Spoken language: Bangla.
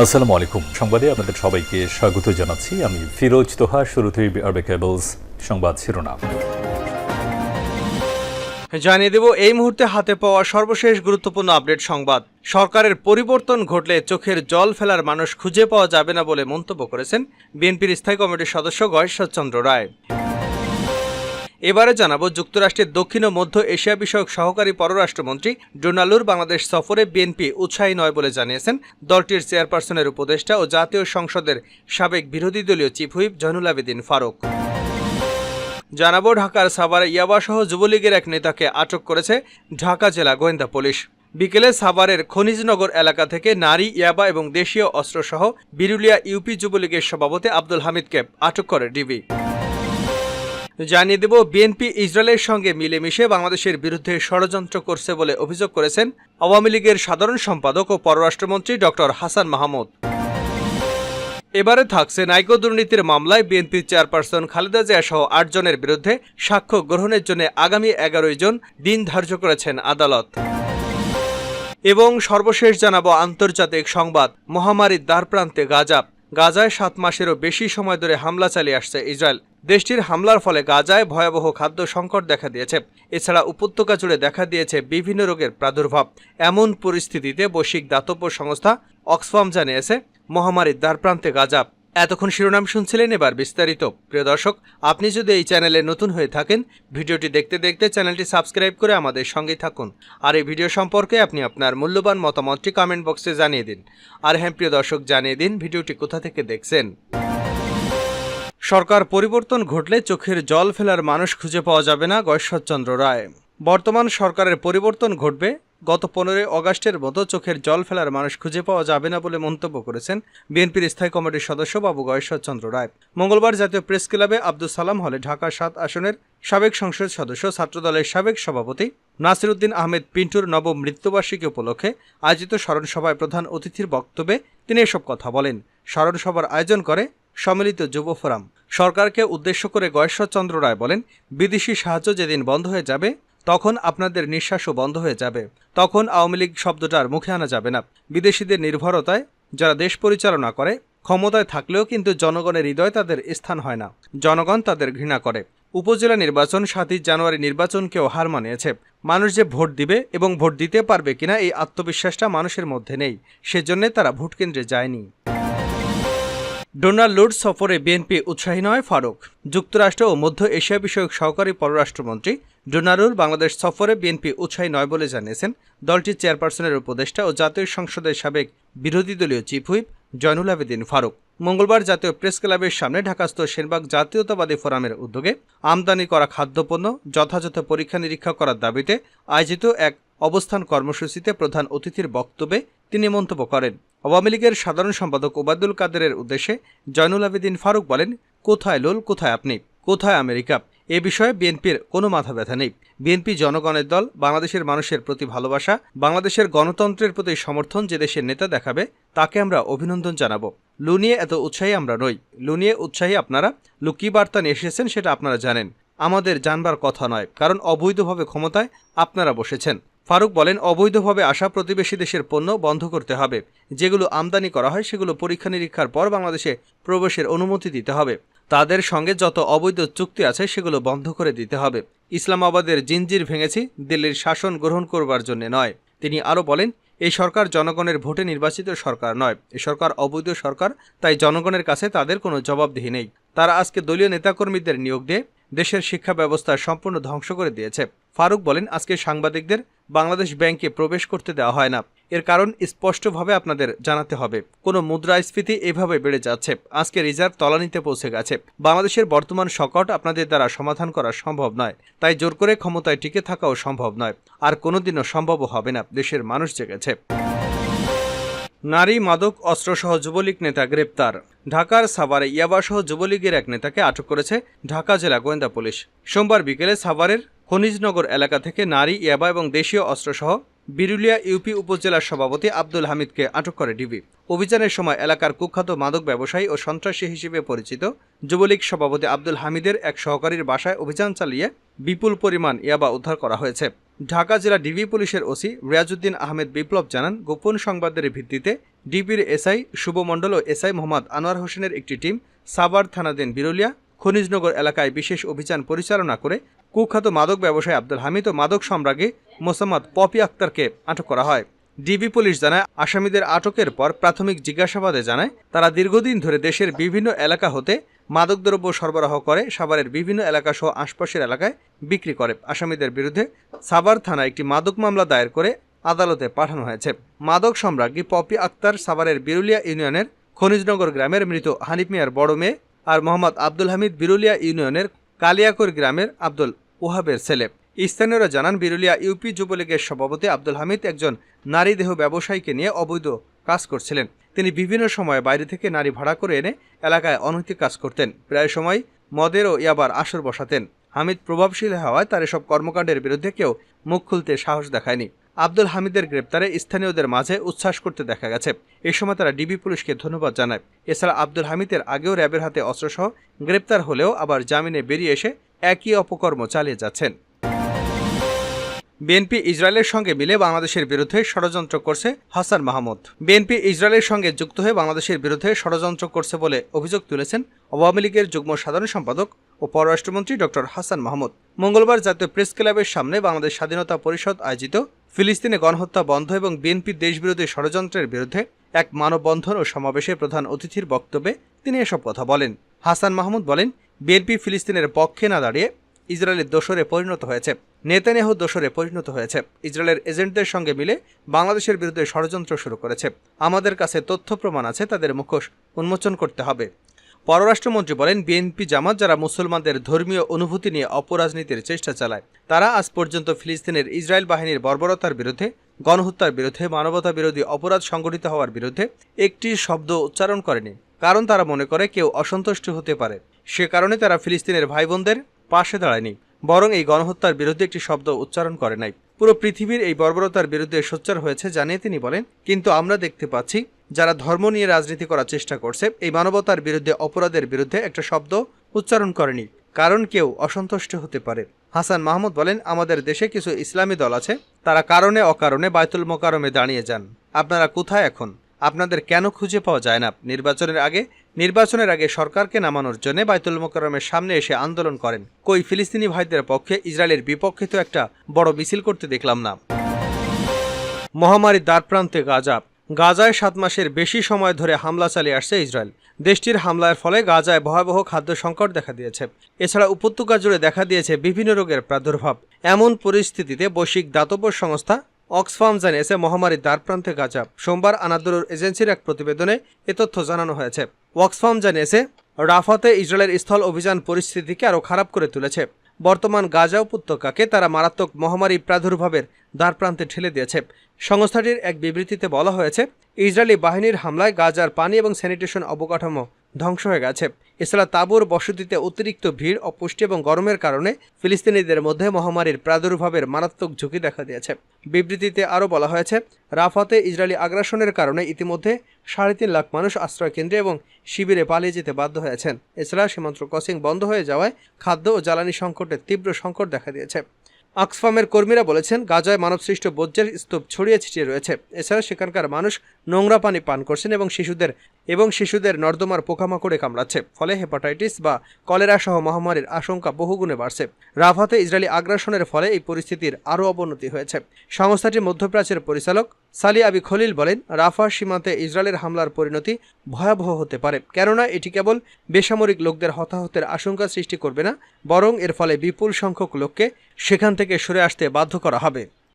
আসসালামু আলাইকুম। সংবাদে আপনাদের সবাইকে স্বাগত জানাচ্ছি। আমি ফিরোজ তোহা, শুরুতেই আরবে কেবলস সংবাদ শিরোনাম। জানিয়ে দেব, এই মুহূর্তে হাতে পাওয়া সর্বশেষ গুরুত্বপূর্ণ আপডেট সংবাদ। সরকারের পরিবর্তন ঘটলে চোখের জল ফেলার মানুষ খুঁজে পাওয়া যাবে না বলে মন্তব্য করেছেন বিএনপির স্থায়ী কমিটির সদস্য গয়েশ্বরচন্দ্র রায়। এবারে জানাব যুক্তরাষ্ট্রের দক্ষিণ ও মধ্য এশিয়া বিষয়ক সহকারী পররাষ্ট্রমন্ত্রী ডোনালুর বাংলাদেশ সফরে বিএনপি উৎসাহী নয় বলে জানিয়েছেন। দলটির চেয়ারপারসনের উপদেষ্টা ও জাতীয় সংসদের সাবেক বিরোধী দলীয় চিফ হুইপ জয়নুল আবেদিন ফারুক। জানাব ঢাকার সাভারে ইয়াবাসহ যুবলীগের এক নেতাকে আটক করেছে ঢাকা জেলা গোয়েন্দা পুলিশ। বিকেলে সাভারের খনিজনগর এলাকা থেকে নারী, ইয়াবা এবং দেশীয় অস্ত্রসহ বিরুলিয়া ইউপি যুবলীগের সভাপতি আব্দুল হামিদকে আটক করে ডিবি। জানিয়ে দেব, বিএনপি ইসরায়েলের সঙ্গে মিলেমিশে বাংলাদেশের বিরুদ্ধে ষড়যন্ত্র করছে বলে অভিযোগ করেছেন আওয়ামী লীগের সাধারণ সম্পাদক ও পররাষ্ট্রমন্ত্রী ডক্টর হাসান মাহমুদ। এবারে থাকছে নাইকো দুর্নীতির মামলায় বিএনপির চেয়ারপারসন খালেদা জিয়া সহ আটজনের বিরুদ্ধে সাক্ষ্য গ্রহণের জন্য আগামী এগারোই জন দিন ধার্য করেছেন আদালত। এবং সর্বশেষ জানাব আন্তর্জাতিক সংবাদ, মহামারীর দ্বারপ্রান্তে গাজা। গাজায় সাত মাসেরও বেশি সময় ধরে হামলা চালিয়ে আসছে ইসরায়েল। দেশটির হামলার ফলে গাজায় ভয়াবহ খাদ্য সংকট দেখা দিয়েছে। এছাড়া উপত্যকা জুড়ে দেখা দিয়েছে বিভিন্ন রোগের প্রাদুর্ভাব। এমন পরিস্থিতিতে বৈশ্বিক দাতব্য সংস্থা অক্সফাম জানিয়েছে, মহামারীর দ্বারপ্রান্তে গাজা। এতক্ষণ শিরোনাম শুনছিলেন এবার বিস্তারিত। প্রিয় দর্শক, আপনি যদি এই চ্যানেলে নতুন হয়ে থাকেন, ভিডিওটি দেখতে দেখতে চ্যানেলটি সাবস্ক্রাইব করে আমাদের সঙ্গেই থাকুন। আর এই ভিডিও সম্পর্কে আপনি আপনার মূল্যবান মতামতটি কমেন্ট বক্সে জানিয়ে দিন। আর হ্যাঁ প্রিয় দর্শক, জানিয়ে দিন ভিডিওটি কোথা থেকে দেখছেন। সরকার পরিবর্তন ঘটলে চোখের জল ফেলার মানুষ খুঁজে পাওয়া যাবে না গয়েশ্বরচন্দ্র রায়। বর্তমান সরকারের পরিবর্তন ঘটবে, গত পনেরোই অগাস্টের মতো চোখের জল ফেলার মানুষ খুঁজে পাওয়া যাবে না বলে মন্তব্য করেছেন বিএনপির স্থায়ী কমিটির সদস্য বাবু গয়েশ্বরচন্দ্র রায়। মঙ্গলবার জাতীয় প্রেস ক্লাবে আব্দুল সালাম হলে ঢাকা সাত আসনের সাবেক সংসদ সদস্য, ছাত্রদলের সাবেক সভাপতি নাসিরুদ্দিন আহমেদ পিন্টুর নবম মৃত্যুবার্ষিকী উপলক্ষে আয়োজিত স্মরণ সভায় প্রধান অতিথির বক্তব্যে তিনি এসব কথা বলেন। স্মরণসভার আয়োজন করে সম্মিলিত যুব ফোরাম। সরকারকে উদ্দেশ্য করে গয়েশ্বরচন্দ্র রায় বলেন, বিদেশি সাহায্য যেদিন বন্ধ হয়ে যাবে, তখন আপনাদের নিঃশ্বাসও বন্ধ হয়ে যাবে। তখন আওয়ামী লীগ শব্দটা আর মুখে আনা যাবে না। বিদেশিদের নির্ভরতায় যারা দেশ পরিচালনা করে, ক্ষমতায় থাকলেও কিন্তু জনগণের হৃদয় তাদের স্থান হয় না। জনগণ তাদের ঘৃণা করে। উপজেলা নির্বাচন সাতই জানুয়ারি নির্বাচনকেও হার মানিয়েছে। মানুষ যে ভোট দিবে এবং ভোট দিতে পারবে কিনা এই আত্মবিশ্বাসটা মানুষের মধ্যে নেই। সেজন্য তারা ভোট কেন্দ্রে যায়নি। ডোনাল্ড লুড সফরে বিএনপি উৎসাহী নয় ফারুক। যুক্তরাষ্ট্র ও মধ্য এশিয়া বিষয়ক সহকারী পররাষ্ট্রমন্ত্রী ডোনারুল বাংলাদেশ সফরে বিএনপি উৎসাহী নয় বলে জানিয়েছেন দলটির চেয়ারপারসনের উপদেষ্টা ও জাতীয় সংসদের সাবেক বিরোধী দলীয় চিফ হুইপ জয়নুল আবেদিন ফারুক। মঙ্গলবার জাতীয় প্রেস ক্লাবের সামনে ঢাকাস্থ সেনবাগ জাতীয়তাবাদী ফোরামের উদ্যোগে আমদানি করা খাদ্যপণ্য, যথাযথ পরীক্ষা নিরীক্ষা করার দাবিতে আয়োজিত এক অবস্থান কর্মসূচিতে প্রধান অতিথির বক্তব্যে তিনি মন্তব্য করেন। আওয়ামী লীগের সাধারণ সম্পাদক ওবায়দুল কাদেরের উদ্দেশ্যে জয়নুল আবেদিন ফারুক বলেন, কোথায় লোল, কোথায় আপনি? কোথায় আমেরিকা? এ বিষয়ে বিএনপির কোনো মাথা ব্যথা নেই। বিএনপি জনগণের দল, বাংলাদেশের মানুষের প্রতি ভালোবাসা, বাংলাদেশের গণতন্ত্রের প্রতি সমর্থন যে দেশের নেতা দেখাবে, তাকে আমরা অভিনন্দন জানাব। লু নিয়ে এত উৎসাহী আমরা নই। লু নিয়ে উৎসাহী আপনারা, লু কি বার্তা নিয়ে এসেছেন সেটা আপনারা জানেন। আমাদের জানবার কথা নয়, কারণ অবৈধভাবে ক্ষমতায় আপনারা বসেছেন। ফারুক বলেন, অবৈধভাবে আসা প্রতিবেশী দেশের পণ্য বন্ধ করতে হবে। যেগুলো আমদানি করা হয়, সেগুলো পরীক্ষা নিরীক্ষার পর বাংলাদেশে প্রবেশের অনুমতি দিতে হবে। তাদের সঙ্গে যত অবৈধ চুক্তি আছে, সেগুলো বন্ধ করে দিতে হবে। ইসলামাবাদের জিনজির ভেঙেছি, দিল্লির শাসন গ্রহণ করবার জন্য নয়। তিনি আরও বলেন, এই সরকার জনগণের ভোটে নির্বাচিত সরকার নয়। এ সরকার অবৈধ সরকার, তাই জনগণের কাছে তাদের কোনো জবাবদিহি নেই। তারা আজকে দলীয় নেতাকর্মীদের নিয়োগ দিয়ে দেশের শিক্ষা ব্যবস্থা সম্পূর্ণ ধ্বংস করে দিয়েছে। ফারুক বলেন, আজকে সাংবাদিকদের বাংলাদেশ ব্যাংকে প্রবেশ করতে দেওয়া হয় না। এর কারণ স্পষ্টভাবে আপনাদের জানাতে হবে। কোনো মুদ্রাস্ফীতি এভাবে বেড়ে যাচ্ছে। আজকে রিজার্ভ তলানিতে পৌঁছে গেছে। বাংলাদেশের বর্তমান সংকট আপনাদের দ্বারা সমাধান করা সম্ভব নয়। তাই জোর করে ক্ষমতায় টিকে থাকাও সম্ভব নয়। আর কোনোদিনও সম্ভবও হবে না। দেশের মানুষ জেগেছে। নারী মাদক অস্ত্রসহ যুবলীগ নেতা গ্রেপ্তার। ঢাকার সাভারে ইয়াবাসহ যুবলীগের এক নেতাকে আটক করেছে ঢাকা জেলা গোয়েন্দা পুলিশ। সোমবার বিকেলে সাভারের খনিজনগর এলাকা থেকে নারী, ইয়াবা এবং দেশীয় অস্ত্রসহ বিরুলিয়া ইউপি উপজেলার সভাপতি আব্দুল হামিদকে আটক করে ডিবি। অভিযানের সময় এলাকার কুখ্যাত মাদক ব্যবসায়ী ও সন্ত্রাসী হিসেবে পরিচিত যুবলীগ সভাপতি আব্দুল হামিদের এক সহকারীর বাসায় অভিযান চালিয়ে বিপুল পরিমাণ ইয়াবা উদ্ধার করা হয়েছে। ঢাকা জেলা ডিবি পুলিশের ওসি রিয়াজুদ্দিন আহমেদ বিপ্লব জানান, গোপন সংবাদের ভিত্তিতে ডিবির এসআই শুভ মণ্ডল ও এসআই মোহাম্মদ আনোয়ার হোসেনের একটি টিম সাবার থানাধীন বিরুলিয়া খনিজনগর এলাকায় বিশেষ অভিযান পরিচালনা করে কুখ্যাত মাদক ব্যবসায়ী আব্দুল হামিদ ও মাদক সম্রাজ্ঞী মোসাম্মদ পপি আক্তারকে আটক করা হয়। ডিবি পুলিশ জানায়, আসামিদের আটকের পর প্রাথমিক জিজ্ঞাসাবাদে জানায়, তারা দীর্ঘদিন ধরে দেশের বিভিন্ন এলাকা হতে মাদকদ্রব্য সরবরাহ করে, সাভারের বিভিন্ন এলাকা সহ আশপাশের এলাকায় বিক্রি করে। আসামিদের বিরুদ্ধে সাভার থানায় একটি মাদক মামলা দায়ের করে আদালতে পাঠানো হয়েছে। মাদক সম্রাজ্ঞী পপি আক্তার সাভারের বিরুলিয়া ইউনিয়নের খনিজনগর গ্রামের মৃত হানিফ মিয়ার বড় মেয়ে আর মোহাম্মদ আব্দুল হামিদ বিরুলিয়া ইউনিয়নের কালিয়াকৈর গ্রামের আব্দুল ওহাবের ছেলে। স্থানীয়রা জানান, বিরুলিয়া ইউপি যুবলীগের সভাপতি আব্দুল হামিদ একজন নারী দেহ ব্যবসায়ীকে নিয়ে অবৈধ কাজ করছিলেন। তিনি বিভিন্ন সময়ে বাইরে থেকে নারী ভাড়া করে এনে এলাকায় অনৈতিক কাজ করতেন। প্রায় সময় মদের ও ইয়াবার আসর বসাতেন। হামিদ প্রভাবশীল হওয়ায় তার এসব কর্মকাণ্ডের বিরুদ্ধে কেউ মুখ খুলতে সাহস দেখায়নি। আব্দুল হামিদের গ্রেপ্তারে স্থানীয়দের মাঝে উচ্ছ্বাস করতে দেখা গেছে। এ সময় তারা ডিবি পুলিশকে ধন্যবাদ জানায়। এছাড়া আব্দুল হামিদের আগেও র্যাবের হাতে অস্ত্রসহ গ্রেপ্তার হলেও আবার জামিনে বেরিয়ে এসে একই অপকর্ম চালিয়ে যাচ্ছেন। বিএনপি ইসরায়েলের সঙ্গে মিলে বাংলাদেশের বিরুদ্ধে ষড়যন্ত্র করছে হাসান মাহমুদ। বিএনপি ইসরায়েলের সঙ্গে যুক্ত হয়ে বাংলাদেশের বিরুদ্ধে ষড়যন্ত্র করছে বলে অভিযোগ তুলেছেন আওয়ামী লীগের যুগ্ম সাধারণ সম্পাদক ও পররাষ্ট্রমন্ত্রী ডক্টর হাসান মাহমুদ। মঙ্গলবার জাতীয় প্রেস ক্লাবের সামনে বাংলাদেশ স্বাধীনতা পরিষদ আয়োজিত ফিলিস্তিনে গণহত্যা বন্ধ এবং বিএনপির দেশবিরোধী ষড়যন্ত্রের বিরুদ্ধে এক মানববন্ধন ও সমাবেশে প্রধান অতিথির বক্তব্যে তিনি এসব কথা বলেন। হাসান মাহমুদ বলেন, বিএনপি ফিলিস্তিনের পক্ষে না দাঁড়িয়ে ইসরায়েলের দোসরে পরিণত হয়েছে। নেতানিয়াহু দোসরে পরিণত হয়েছে। ইসরায়েলের এজেন্টদের সঙ্গে মিলে বাংলাদেশের বিরুদ্ধে ষড়যন্ত্র শুরু করেছে। আমাদের কাছে তথ্য প্রমাণ আছে, তাদের মুখোশ উন্মোচন করতে হবে। পররাষ্ট্রমন্ত্রী বলেন, বিএনপি জামাত যারা মুসলমানদের ধর্মীয় অনুভূতি নিয়ে অপরাজনীতির চেষ্টা চালায়, তারা আজ পর্যন্ত ফিলিস্তিনের ইসরায়েল বাহিনীর বর্বরতার বিরুদ্ধে, গণহত্যার বিরুদ্ধে মানবতা বিরোধী অপরাধ সংগঠিত হওয়ার বিরুদ্ধে একটি শব্দ উচ্চারণ করেনি, কারণ তারা মনে করে কেউ অসন্তুষ্ট হতে পারে। সে কারণে তারা ফিলিস্তিনের ভাই বোনদের পাশে দাঁড়ায়নি। বরং এই গণহত্যার বিরুদ্ধে একটি শব্দ উচ্চারণ করে নাই। পুরো পৃথিবীর এই বর্বরতার বিরুদ্ধে সোচ্চার হয়েছে জানিয়ে তিনি বলেন, কিন্তু আমরা দেখতে পাচ্ছি, যারা ধর্ম নিয়ে রাজনীতি করার চেষ্টা করছে, এই মানবতার বিরুদ্ধে অপরাধের বিরুদ্ধে একটা শব্দ উচ্চারণ করেনি, কারণ কেউ অসন্তুষ্ট হতে পারে। হাসান মাহমুদ বলেন, আমাদের দেশে কিছু ইসলামী দল আছে, তারা কারণে অকারণে বায়তুল মোকারমে দাঁড়িয়ে যান। আপনারা কোথায় এখন? আপনাদের কেন খুঁজে পাওয়া যায় না? নির্বাচনের আগে নির্বাচনের আগে সরকারকে নামানোর জন্য বাইতুল মোকারমের সামনে এসে আন্দোলন করেন। কই ফিলিস্তিনি ভাইদের পক্ষে ইসরায়েলের বিপক্ষে তো একটা বড় মিছিল করতে দেখলাম না। মহামারীর দ্বারপ্রান্তে গাজা। গাজায় সাত মাসের বেশি সময় ধরে হামলা চালিয়ে আসছে ইসরায়েল। দেশটির হামলার ফলে গাজায় ভয়াবহ খাদ্য সংকট দেখা দিয়েছে। এছাড়া উপত্যকা জুড়ে দেখা দিয়েছে বিভিন্ন রোগের প্রাদুর্ভাব। এমন পরিস্থিতিতে বৈশ্বিক দাতব্য সংস্থা অক্সফার্ম জানিয়েছে মহামারীর দ্বারপ্রান্তে গাজা। সোমবার আনাদুলুর এজেন্সির এক প্রতিবেদনে এ তথ্য জানানো হয়েছে। অক্সফার্ম জানিয়েছে, রাফাতে ইসরায়েলের স্থল অভিযান পরিস্থিতিকে আরও খারাপ করে তুলেছে। বর্তমান গাজা উপত্যকাকে তারা মারাত্মক মহামারী প্রাদুর্ভাবের দ্বারপ্রান্তে ঠেলে দিয়েছে। সংস্থাটির এক বিবৃতিতে বলা হয়েছে, ইসরায়েলি বাহিনীর হামলায় গাজার পানি এবং স্যানিটেশন অবকাঠামো ধ্বংস হয়ে গেছে। এছাড়া তাবুর বসতিতে অতিরিক্ত ভিড়, অপুষ্টি এবং গরমের কারণে ফিলিস্তিনিদের মধ্যে মহামারীর প্রাদুর্ভাবের মারাত্মক ঝুঁকি দেখা দিয়েছে। বিবৃতিতে আরও বলা হয়েছে, রাফাতে ইসরায়েলি আগ্রাসনের কারণে ইতিমধ্যে সাড়ে তিন লাখ মানুষ আশ্রয় কেন্দ্রে এবং শিবিরে পালিয়ে যেতে বাধ্য হয়েছেন। এছাড়া সীমান্ত ক্রসিং বন্ধ হয়ে যাওয়ায় খাদ্য ও জ্বালানি সংকটের তীব্র সংকট দেখা দিয়েছে। অক্সফার্মের কর্মীরা বলেছেন, গাজায় মানবসৃষ্ট বজ্রের স্তূপ ছড়িয়ে ছিটিয়ে রয়েছে। এছাড়া সেখানকার মানুষ নোংরা পানি পান করছেন এবং শিশুদের এবং শিশুদের নর্দমার পোকামাকড়ে কামড়াচ্ছে। ফলে হেপাটাইটিস বা কলেরা সহ মহামারীর আশঙ্কা বহুগুণে বাড়ছে। রাভাতে ইসরায়েলি আগ্রাসনের ফলে এই পরিস্থিতির আরও অবনতি হয়েছে। সংস্থাটি মধ্যপ্রাচ্যের পরিচালক সালি আবি খলিল বলেন, রাফা সীমান্তে ইসরায়েলের হামলার পরিণতি ভয়াবহ হতে পারে, কেননা এটি কেবল বেসামরিক লোকদের হতাহতের আশঙ্কা সৃষ্টি করবে না, বরং এর ফলে বিপুল সংখ্যক লোককে সেখান থেকে সরে আসতে বাধ্য করা হবে।